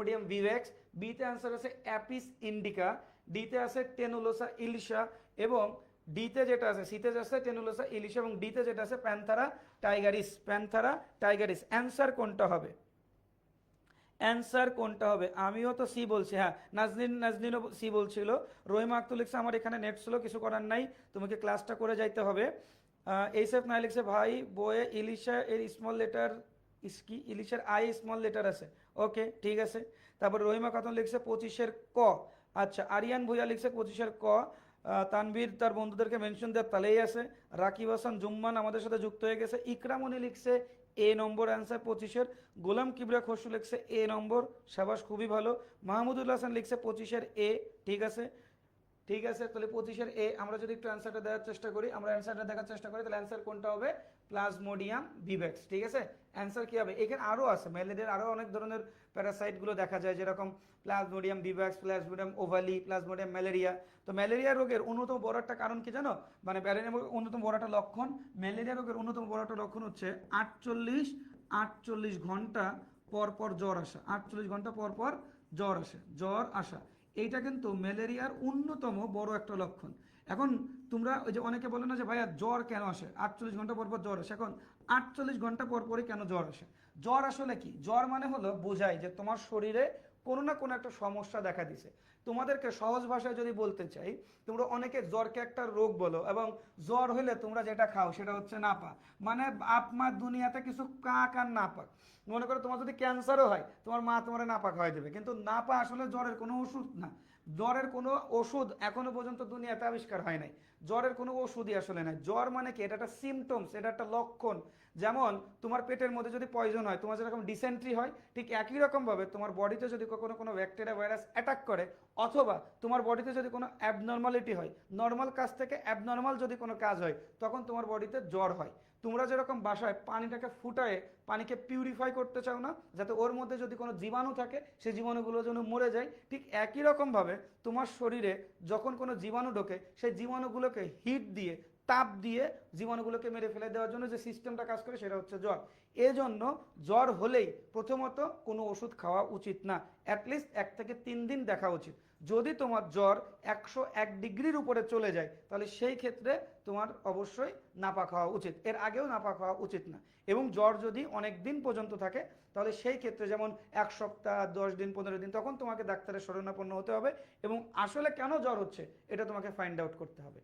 Plasmodium ভিভেক্স, বিতে answer আছে Apis indica, ডিতে আছে টেনুলোসা ইলিশা এবং ডিতে যেটা আছে, সিতে আছে টেনুলোসা ইলিশা এবং ডিতে যেটা আছে প্যান্থারা টাইগারিস। প্যান্থারা টাইগারিস অ্যান্সার কোনটা হবে? অ্যান্সার কোনটা হবে? আমিও তো সি বলছি হ্যাঁ নাজনিন, নাজনিনও সি বলছিল। রহিমা আক্তুল লিখছে, আমার এখানে নেট ছিল, কিছু করার নাই, তোমাকে ক্লাসটা করে যাইতে হবে। এইসএফ নাই লিখছে, ভাই, বইয়ে ইলিশা এর স্মল লেটার কি ইলিশের আই স্মল লেটার আছে। ওকে ঠিক আছে। তারপর রহিমা খাতুন লিখছে পঁচিশের ক। আচ্ছা আরিয়ান ভুইয়া লিখছে পঁচিশের ক। তানভীর তার বন্ধুদেরকে মেনশন দেওয়ার তালেই আছে। রাকিব হাসান, জুম্মান আমাদের সাথে যুক্ত হয়ে গেছে। ইকরামনি লিখছে এ নম্বর অ্যান্সার পঁচিশের। গোলাম কিবরা খসরু লিখছে এ নম্বর। সাবাস খুবই ভালো। মাহমুদুল হাসান লিখছে পঁচিশের এ। ঠিক আছে। ঠিক আছে? তাহলে পঁচিশের এ আমরা যদি একটু অ্যান্সারটা দেওয়ার চেষ্টা করি, আমরা অ্যান্সারটা দেখার চেষ্টা করি, তাহলে অ্যান্সার কোনটা হবে? প্লাজমোডিয়াম ভিভেক্স ঠিক আছে? অ্যান্সার কি হবে? এখানে আরও আছে ম্যালেরিয়ার আরও অনেক ধরনের প্যারাসাইটগুলো দেখা যায়, যেরকম plasmodium vivax plasmodium ovale plasmodium malariae তো ম্যালেরিয়া রোগের অন্যতম বড় একটা কারণ কি জানো? মানে ম্যালেরিয়া রোগের অন্যতম বড় একটা লক্ষণ। ম্যালেরিয়া রোগের অন্যতম বড় একটা লক্ষণ হচ্ছে আটচল্লিশ আটচল্লিশ ঘণ্টা পর পর জ্বর আসা। আটচল্লিশ ঘণ্টা পর পর জ্বর আসে, জ্বর আসা। এইটা কিন্তু ম্যালেরিয়ার অন্যতম বড় একটা লক্ষণ। এখন তোমরা ওই যে অনেকে বলে না যে, ভাইয়া, জ্বর কেন আসে? আটচল্লিশ ঘণ্টা পর পর জ্বর আসে। এখন আটচল্লিশ ঘণ্টা পর পরই কেন জ্বর আসে? জ্বর আসলে কি? জ্বর মানে হলো বোঝায় যে তোমার শরীরে কোনো না কোনো একটা সমস্যা দেখা দিছে। তোমাদেরকে সহজ ভাষায় যদি বলতে চাই, তোমরা অনেকে জ্বরকে একটা রোগ বলো এবং জ্বর হলে তোমরা যেটা খাও সেটা হচ্ছে নাপা। মানে আপনার দুনিয়াতে কিছু কাক আর নাপাক। মনে করো তোমার যদি ক্যান্সারও হয়, তোমার মা তোমার নাপা খাওয়াই দেবে। কিন্তু নাপা আসলে জ্বরের কোনো ওষুধ না। জ্বরের কোনো ওষুধ এখনও পর্যন্ত দুনিয়াতে আবিষ্কার হয় নাই। জ্বরের কোনো ওষুধই আসলে নাই। জ্বর মানে কি? এটা একটা সিমটমস এটা একটা লক্ষণ। যেমন তোমার পেটের মধ্যে যদি পয়জন হয়, তোমার যেরকম ডিসেন্ট্রি হয়, ঠিক একই রকমভাবে তোমার বডিতে যদি কখনো কোনো ব্যাকটেরিয়া ভাইরাস অ্যাটাক করে, অথবা তোমার বডিতে যদি কোনো অ্যাবনর্মালিটি হয় নর্মাল কাজ থেকে অ্যাবনর্মাল যদি কোনো কাজ হয়, তখন তোমার বডিতে জ্বর হয়। তোমরা যেরকম বাসায় পানিটাকে ফুটায়ে, পানিকে পিউরিফাই করতে চাও না, যাতে ওর মধ্যে যদি কোনো জীবাণু থাকে, সেই জীবাণুগুলো যেন মরে যায়, ঠিক একই রকমভাবে তোমার শরীরে যখন কোনো জীবাণু ঢোকে, সেই জীবাণুগুলোকে হিট দিয়ে তাপ দিয়ে জীবাণুগুলোকে মেরে ফেলে দেওয়ার জন্য যে সিস্টেমটা কাজ করে সেটা হচ্ছে জ্বর। এজন্য জ্বর হলেই প্রথমত কোনো ওষুধ খাওয়া উচিত না। অ্যাটলিস্ট এক থেকে তিন দিন দেখা উচিত। যদি তোমার জ্বর একশো এক ডিগ্রির উপরে চলে যায়, তাহলে সেই ক্ষেত্রে তোমার অবশ্যই নাপা খাওয়া উচিত। এর আগেও নাপা খাওয়া উচিত না। এবং জ্বর যদি অনেক দিন পর্যন্ত থাকে, তাহলে সেই ক্ষেত্রে যেমন এক সপ্তাহ, দশ দিন, পনেরো দিন, তখন তোমাকে ডাক্তারের শরণাপন্ন হতে হবে এবং আসলে কেন জ্বর হচ্ছে, এটা তোমাকে ফাইন্ড আউট করতে হবে।